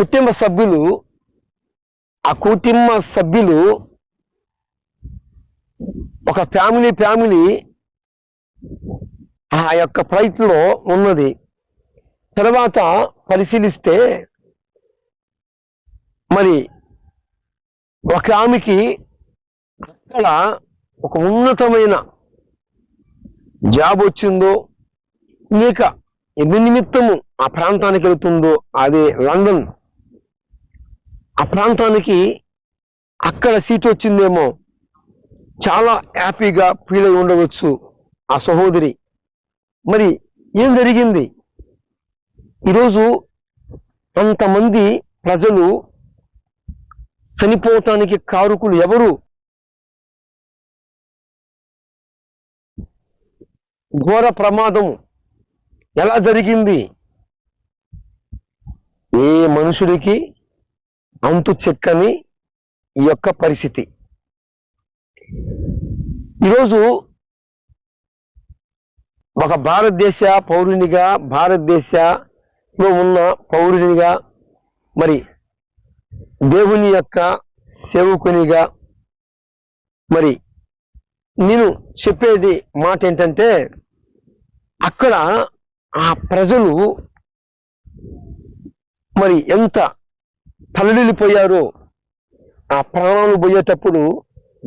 కుటుంబ సభ్యులు ఆ కుటుంబ సభ్యులు ఒక ఫ్యామిలీ ఫ్యామిలీ ఆ యొక్క ఫ్లైట్లో ఉన్నది. తర్వాత పరిశీలిస్తే మరి ఒక ఆమెకి అక్కడ ఒక ఉన్నతమైన జాబ్ వచ్చిందో లేక ఎందు నిమిత్తము ఆ ప్రాంతానికి వెళ్తుందో అది లండన్ ఆ ప్రాంతానికి అక్కడ సీట్ వచ్చిందేమో చాలా హ్యాపీగా ఫీల్ అయి ఉండవచ్చు ఆ సహోదరి. మరి ఏం జరిగింది? ఈరోజు అంతమంది ప్రజలు చనిపోవటానికి కారుకులు ఎవరు? ఘోర ప్రమాదం ఎలా జరిగింది? ఏ మనుషుడికి అంతు చెక్కని ఈ యొక్క పరిస్థితి. ఈరోజు ఒక భారతదేశ పౌరునిగా భారతదేశంలో ఉన్న పౌరునిగా మరి దేవుని యొక్క సేవకునిగా మరి నేను చెప్పేది మాట ఏంటంటే అక్కడ ఆ ప్రజలు మరి ఎంత తలడిల్లిపోయారు ఆ ప్రాణాలు పోయేటప్పుడు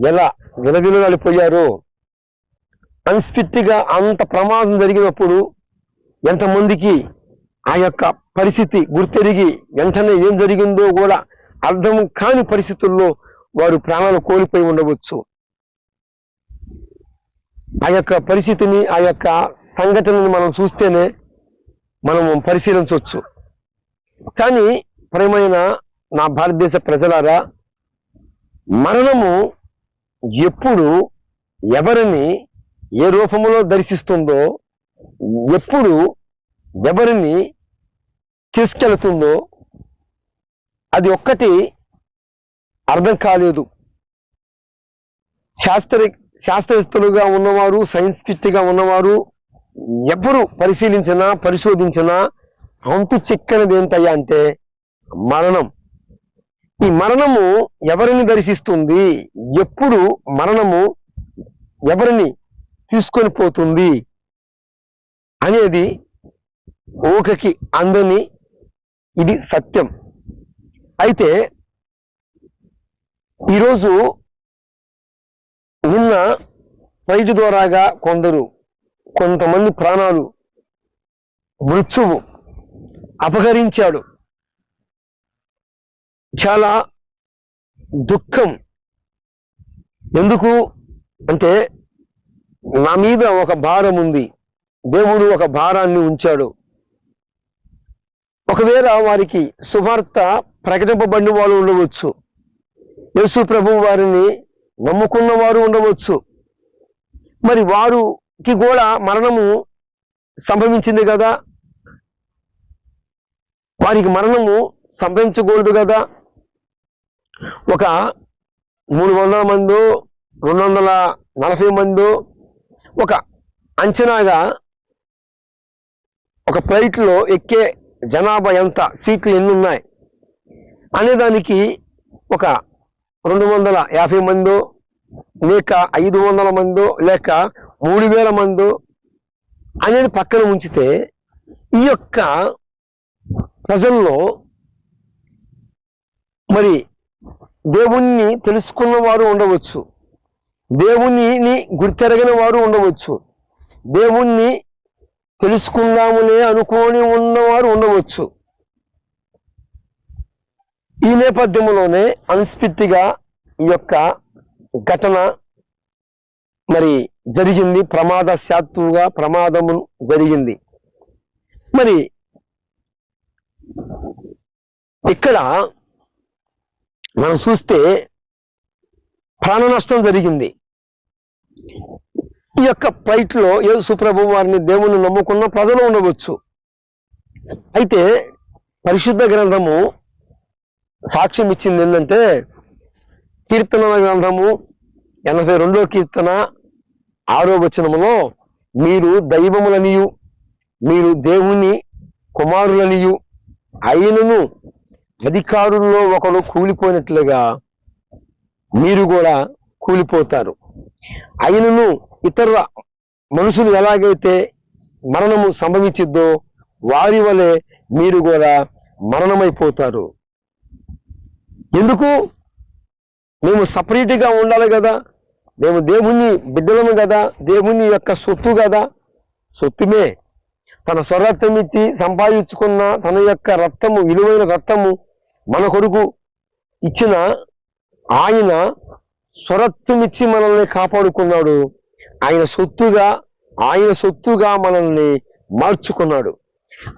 ఎలా విలవిలలాడిపోయారో అన్స్ఫిట్గా అంత ప్రమాదం జరిగినప్పుడు ఎంతమందికి ఆ యొక్క పరిస్థితి గుర్తెరిగి వెంటనే ఏం జరిగిందో కూడా అర్థం కాని పరిస్థితుల్లో వారు ప్రాణాలు కోల్పోయి ఉండవచ్చు. ఆ యొక్క పరిస్థితిని ఆ యొక్క సంఘటనని మనం చూస్తేనే మనం పరిశీలించవచ్చు. కానీ ప్రేమైన నా భారతదేశ ప్రజలారా మరణము ఎప్పుడు ఎవరిని ఏ రూపంలో దర్శిస్తుందో ఎప్పుడు ఎవరిని తీసుకెళ్తుందో అది ఒక్కటి అర్థం కాలేదు. శాస్త్ర శాస్త్రవేత్తలుగా ఉన్నవారు సైన్స్టిస్ట్గా ఉన్నవారు ఎవరు పరిశీలించినా పరిశోధించినా అంతు చిక్కనిది ఏంటయ్యా అంటే మరణం. ఈ మరణము ఎవరిని దర్శిస్తుంది? ఎప్పుడు మరణము ఎవరిని తీసుకొని పోతుంది? అనేది ఊకకి అందని ఇది సత్యం. అయితే ఈరోజు నిన్న ఫ్లైట్ ద్వారాగా కొందరు కొంతమంది ప్రాణాలు మృత్యువు అపహరించాడు. చాలా దుఃఖం. ఎందుకు అంటే నా మీద ఒక భారం ఉంది. దేవుడు ఒక భారాన్ని ఉంచాడు. ఒకవేళ వారికి సువార్త ప్రకటింపబడిన వాళ్ళు ఉండవచ్చు. యేసు ప్రభు వారిని నమ్ముకున్న వారు ఉండవచ్చు. మరి వారికి కూడా మరణము సంభవించింది కదా? వారికి మరణము సంభవించకూడదు కదా? ఒక మూడు వందల మందు రెండు వందల నలభై మందు ఒక అంచనాగా ఒక ఫ్లైట్లో ఎక్కే జనాభా ఎంత సీట్లు ఎన్ని ఉన్నాయి అనేదానికి ఒక రెండు వందల యాభై మందో లేక ఐదు వందల మందో లేక మూడు వేల మందో అనేది పక్కన ఉంచితే ఈ యొక్క ప్రజల్లో మరి దేవుణ్ణి తెలుసుకున్న వారు ఉండవచ్చు. దేవుణ్ణిని గుర్తెరగిన వారు ఉండవచ్చు. దేవుణ్ణి తెలుసుకుందాములే అనుకోని ఉన్నవారు ఉండవచ్చు. ఈ నేపథ్యంలోనే అన్స్పిత్తిగా ఈ యొక్క ఘటన మరి జరిగింది. ప్రమాద శాత్తుగా ప్రమాదము జరిగింది. మరి ఇక్కడ మనం చూస్తే ప్రాణ నష్టం జరిగింది. ఈ యొక్క ఫ్లైట్ ఏ సుప్రభు వారిని దేవుని నమ్ముకున్న ప్రజలు ఉండవచ్చు. అయితే పరిశుద్ధ గ్రంథము సాక్ష్యం ఇచ్చింది ఏంటంటే కీర్తనల గ్రంథము ఎనభై రెండో కీర్తన ఆరో వచనములో మీరు దైవములనియు మీరు దేవుని కుమారులనియు అయినను అధికారుల్లో ఒకడు కూలిపోయినట్లుగా మీరు కూడా కూలిపోతారు. అయినను ఇతర మనుషులు ఎలాగైతే మరణము సంభవించిద్దో వారి వలె మీరు కూడా మరణమైపోతారు. ఎందుకు? మేము సపరేట్గా ఉండాలి కదా. మేము దేవుని బిడ్డలము కదా. దేవుని యొక్క సొత్తు కదా. సొత్తుమే. తన స్వరక్తం ఇచ్చి సంపాదించుకున్న తన యొక్క రక్తము విలువైన రక్తము మన కొరకు ఇచ్చిన ఆయన స్వరత్వమిచ్చి మనల్ని కాపాడుకున్నాడు. ఆయన సొత్తుగా ఆయన సొత్తుగా మనల్ని మార్చుకున్నాడు.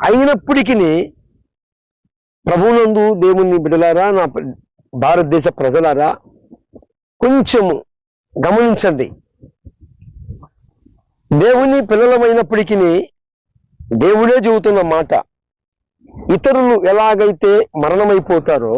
అయినప్పటికీ ప్రభునందు దేవుణ్ణి బిడ్డలారా నా భారతదేశ ప్రజలారా కొంచెము గమనించండి. దేవుని పిల్లలమైనప్పటికీ దేవుడే చెబుతున్న మాట. ఇతరులు ఎలాగైతే మరణమైపోతారో